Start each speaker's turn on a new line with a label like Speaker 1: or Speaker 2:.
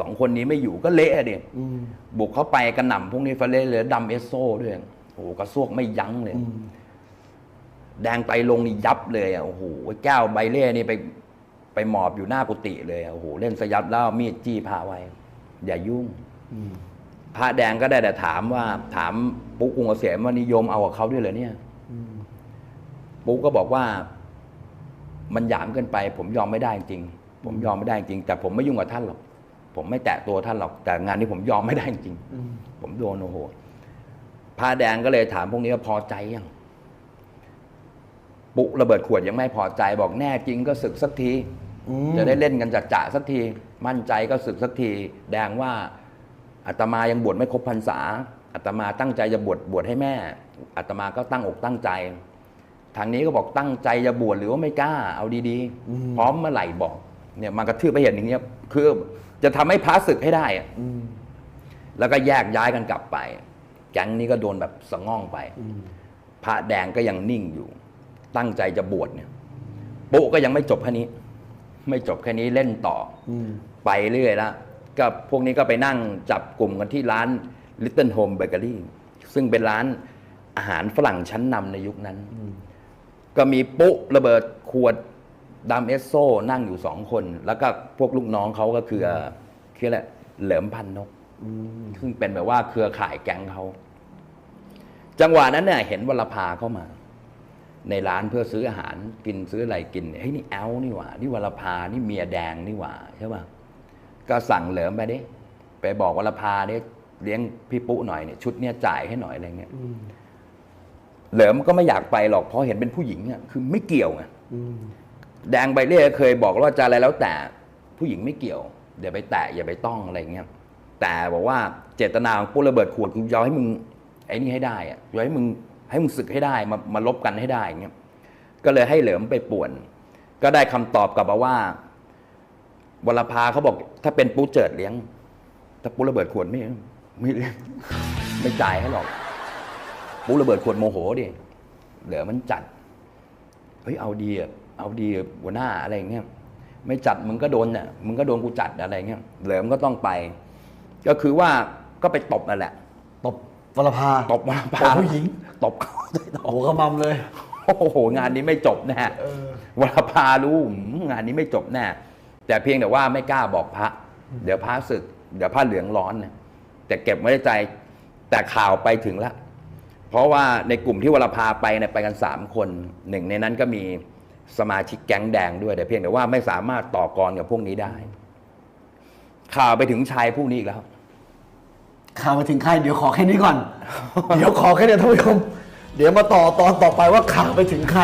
Speaker 1: สองคนนี้ไม่อยู่ก็เละเดีย
Speaker 2: อืม
Speaker 1: บุกเข้าไปกระหน่ำพวกนี้ฟาเล่เหลือดำเอสโซด้วยโอ้โหกระซวกไม่ยั้งเลย
Speaker 2: อืม
Speaker 1: แดงไตรลงนี่ยับเลยอะโอ้โหแก้วใบเล่นี่ไปไปหมอบอยู่หน้ากุฏิเลยอะโอ้โหเล่นสยับแล้วเอามีดจี้พระไว้ อย่ายุ่ง
Speaker 2: อืม
Speaker 1: พระแดงก็ได้แต่ถามว่า ถามปุ๊กกรุงเกษมว่านิยมเอากับเขาด้วยเหรอเนี่ย
Speaker 2: อืม
Speaker 1: ปุ๊กก็บอกว่า มันหยามเกินไป ผมยอมไม่ได้จริง ผมยอมไม่ได้จริง แต่ผมไม่ยุ่งกับท่านหรอก ผมไม่แตะตัวท่านหรอกแต่งานนี้ผมยอมไม่ได้จริง
Speaker 2: อืม
Speaker 1: ผมโดนโอ้โหพระแดงก็เลยถามพวกนี้ว่าพอใจยังปุ๊ระเบิดขวดยังไม่พอใจบอกแน่จริงก็ศึกสักที
Speaker 2: อืม
Speaker 1: จะได้เล่นกันจัดจ่าสักที มั่นใจก็ศึกสักที แดงว่าอาตมายังบวชไม่ครบพรรษาอาตมาตั้งใจจะบวชบวชให้แม่อาตมาก็ตั้งอกตั้งใจ ทางนี้ก็บอกตั้งใจจะบวชหรือว่าไม่กล้า เอาดีๆ พร้อมเมื่อไหร่บอก เนี่ยมันกระทืบไปเห็นอย่างเงี้ยคือจะทำให้พระศึกให้ได้อะ
Speaker 2: อืม
Speaker 1: แล้วก็แยกย้ายกันกลับไป แก๊งนี้ก็โดนแบบสะง่องไป
Speaker 2: อืม
Speaker 1: พระแดงก็ยังนิ่งอยู่ ตั้งใจจะบวชเนี่ยปุ๊ก็ยังไม่จบแค่นี้ ไม่จบแค่นี้เล่นต่อ
Speaker 2: อืม
Speaker 1: ไปเรื่อยแล้วก็พวกนี้ก็ไปนั่งจับกลุ่มกันที่ร้าน Little Home Bakery ซึ่งเป็นร้านอาหารฝรั่งชั้นนำในยุคนั้น
Speaker 2: อืม
Speaker 1: ก็มีปุ๊ระเบิดขวด ดำเอสโซนั่งอยู่สองคน แล้วก็พวกลูกน้องเขาก็คือคืออะไรเหลิมพันนก
Speaker 2: อืม
Speaker 1: ซึ่งเป็นแบบว่าเครือข่ายแก๊งเขาจังหวะนั้นเนี่ยเห็นวรพาเข้ามา ในร้านเพื่อซื้ออาหารกินซื้ออะไรกินเฮ้ยนี่แอลนี่หว่านี่วรพานี่เมียแดงนี่หว่าใช่ป่ะก็สั่งเหลิมไปดิไปบอกวรพาดิเลี้ยงพี่ปุ๊หน่อยเนี่ยชุดเนี่ยจ่ายให้หน่อยอะไรเงี้ย
Speaker 2: อืม
Speaker 1: เหลิมก็ไม่อยากไปหรอกเพราะเห็นเป็นผู้หญิงอะคือไม่เกี่ยวไง
Speaker 2: อืม
Speaker 1: แดงใบเล่เคยบอกว่าจะอะไรแล้วแต่ผู้หญิงไม่เกี่ยวอย่าไปแตะอย่าไปต้องอะไรเงี้ยแต่บอกว่าเจตนาของปุ๊ระเบิดขวดคือยอมให้มึงไอ้นี่ให้ได้อะยอมให้มึงให้มึงศึกให้ได้มามาลบกันให้ได้เงี้ยก็เลยให้เหลิมไปป่วน ก็ได้คำตอบกลับมาว่าวรพาเขาบอก ถ้าเป็นปุ๊เจิดเลี้ยง ถ้าปุ๊ระเบิดขวดไม่ไม่เลี้ยงไม่จ่ายให้หรอกปุ๊ระเบิดขวดโมโหดิเหลือมันจัดเฮ้ยเอาดีอะ เอาดีอะหัวหน้าอะไรอย่างเงี้ยไม่จัดมึงก็โดนเนี่ยมึงก็โดนกูจัดอะไรเงี้ยเหลิมก็ต้องไป ก็คือว่าก็ไปตบนั่นแหละ
Speaker 2: ตบวรพา
Speaker 1: ตบมา
Speaker 2: ตบผู้หญิง
Speaker 1: ตบเขา
Speaker 2: โอ้โหขมำเลย
Speaker 1: โอ้โห งานนี้ไม่จบแน่
Speaker 2: เออ
Speaker 1: วรพารู้หืมงานนี้ไม่จบแน่แต่เพียงแต่ว่าไม่กล้าบอกพระ เดี๋ยวพระศึก เดี๋ยวพระเหลืองร้อนเนี่ยแต่เก็บไว้ในใจ แต่ข่าวไปถึงแล้วเพราะว่าในกลุ่มที่วรพาไปเนี่ยไปกันสามคนหนึ่งในนั้นก็มี สมาชิกแก๊งแดงด้วยแต่เพียงแต่ว่าไม่สามารถต่อกรกับพวกนี้ได้ ข่าวไปถึงชายผู้นี้อีกแล้ว
Speaker 2: ข่าวมาถึงใครเดี๋ยวขอแค่นี้ก่อน เดี๋ยวขอแค่นี้ท่านผู้ชมเดี๋ยวมาต่อตอนต่อไปว่าข่าวไปถึงใคร